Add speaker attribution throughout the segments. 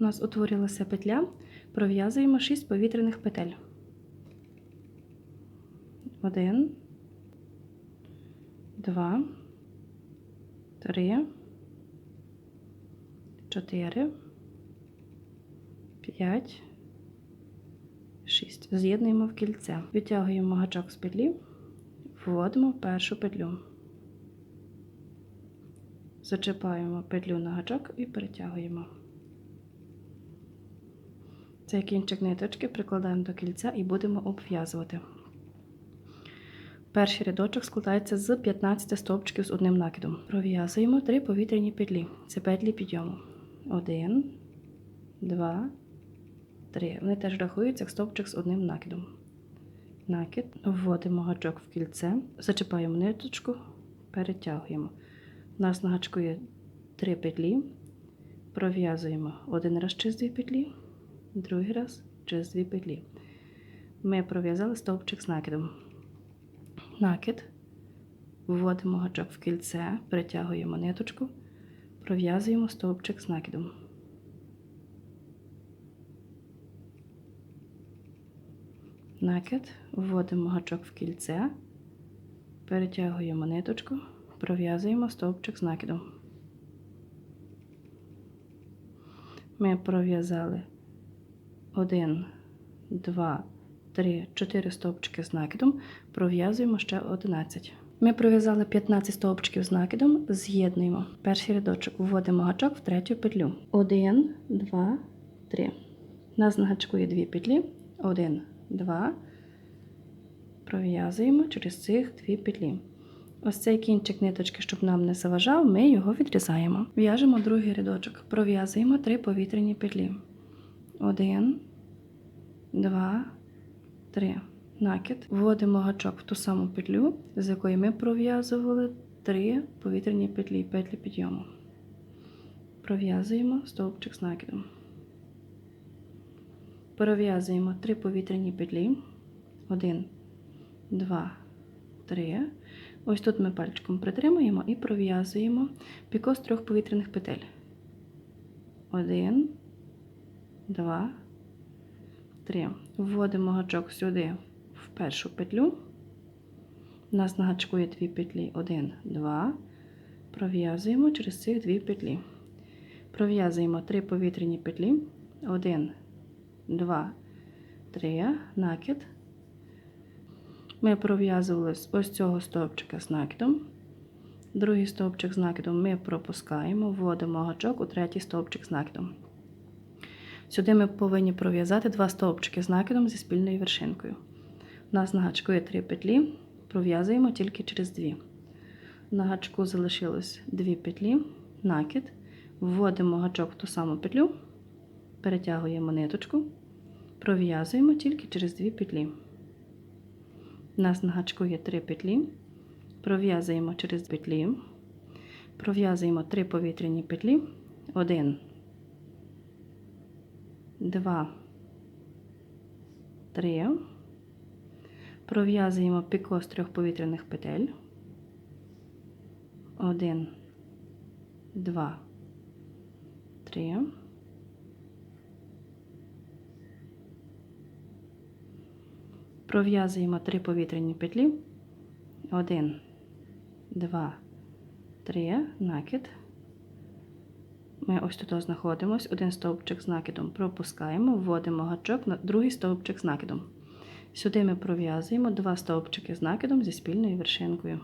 Speaker 1: У нас утворилася петля, пров'язуємо 6 повітряних петель. Один, два, три, чотири, п'ять, шість. З'єднуємо в кільце. Витягуємо гачок з петлі, вводимо в першу петлю. Зачіпаємо петлю на гачок і перетягуємо. Цей кінчик ниточки прикладаємо до кільця і будемо обв'язувати. Перший рядочок складається з 15 стовпчиків з одним накидом. Пров'язуємо 3 повітряні петлі. Це петлі підйому. 1, 2, 3. Вони теж рахуються як стовпчик з одним накидом. Накид. Вводимо гачок в кільце, зачіпаємо ниточку, перетягуємо. У нас на гачку є 3 петлі. Пров'язуємо один раз через 2 петлі, другий раз через 2 петлі. Ми пров'язали стовпчик з накидом. Накид. Вводимо гачок в кільце, перетягуємо ниточку, пров'язуємо стовпчик з накидом. Накид, вводимо гачок в кільце, перетягуємо ниточку, пров'язуємо стовпчик з накидом. Ми пров'язали 1, 2, 3, 4 стовпчики з накидом, пров'язуємо ще 11. Ми пров'язали 15 стовпчиків з накидом, з'єднуємо. Перший рядочок вводимо гачок в третю петлю. 1, 2, 3. Нас на гачку є дві петлі. 1, 2. Пров'язуємо через цих дві петлі. Ось цей кінчик ниточки, щоб нам не заважав, ми його відрізаємо. В'яжемо другий рядочок. Пров'язуємо три повітряні петлі. 1, 2, 3. Накид. Вводимо гачок в ту саму петлю, з якої ми пров'язували три повітряні петлі, петлі підйому. Пров'язуємо стовпчик з накидом. Пров'язуємо три повітряні петлі. 1, 2, 3. Ось тут ми пальчиком притримуємо і пров'язуємо піко з трьох повітряних петель. 1, 2, 3. Вводимо гачок сюди в першу петлю. У нас на гачку є дві петлі. 1, 2. Пров'язуємо через цих дві петлі. Пров'язуємо три повітряні петлі. 1, 2, 3. Накид. Ми пров'язували з ось цього стовпчика з накидом. Другий стовпчик з накидом ми пропускаємо, вводимо гачок у третій стовпчик з накидом. Сюди ми повинні пров'язати два стовпчики з накидом зі спільною вершинкою. У нас на гачку є три петлі, пров'язуємо тільки через дві. На гачку залишилось дві петлі, накид, вводимо гачок в ту саму петлю, перетягуємо ниточку, пров'язуємо тільки через дві петлі. У нас на гачку є три петлі, пров'язуємо через петлі, пров'язуємо три повітряні петлі, один, два, три, пров'язуємо піко з трьох повітряних петель, один, два, три. Пров'язуємо три повітряні петлі. 1, 2, 3, накид. Ми ось тут знаходимося. Один стовпчик з накидом пропускаємо, вводимо гачок на другий стовпчик з накидом. Сюди ми пров'язуємо два стовпчики з накидом зі спільною вершинкою.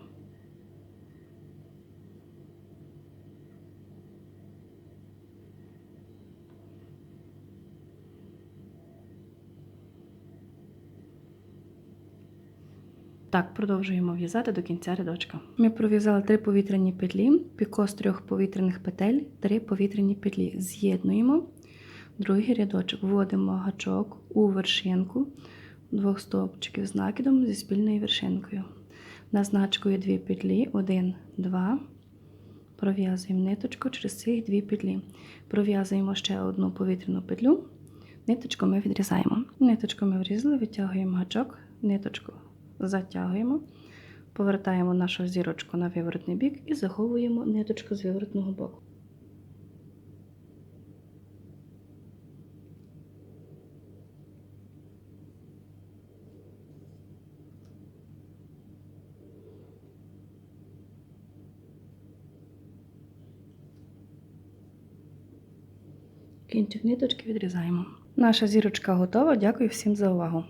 Speaker 1: Так, продовжуємо в'язати до кінця рядочка. Ми пров'язали три повітряні петлі, піко з трьох повітряних петель, три повітряні петлі. З'єднуємо другий рядочок, вводимо гачок у вершинку двох стовпчиків з накидом зі спільною вершинкою. У нас є дві петлі, один, два. Пров'язуємо ниточку через ці дві петлі. Пров'язуємо ще одну повітряну петлю. Ниточку ми відрізаємо. Ниточку ми врізали, витягуємо гачок, ниточку затягуємо, повертаємо нашу зірочку на виворотний бік і заховуємо ниточку з виворотного боку. Кінчик ниточки відрізаємо. Наша зірочка готова. Дякую всім за увагу!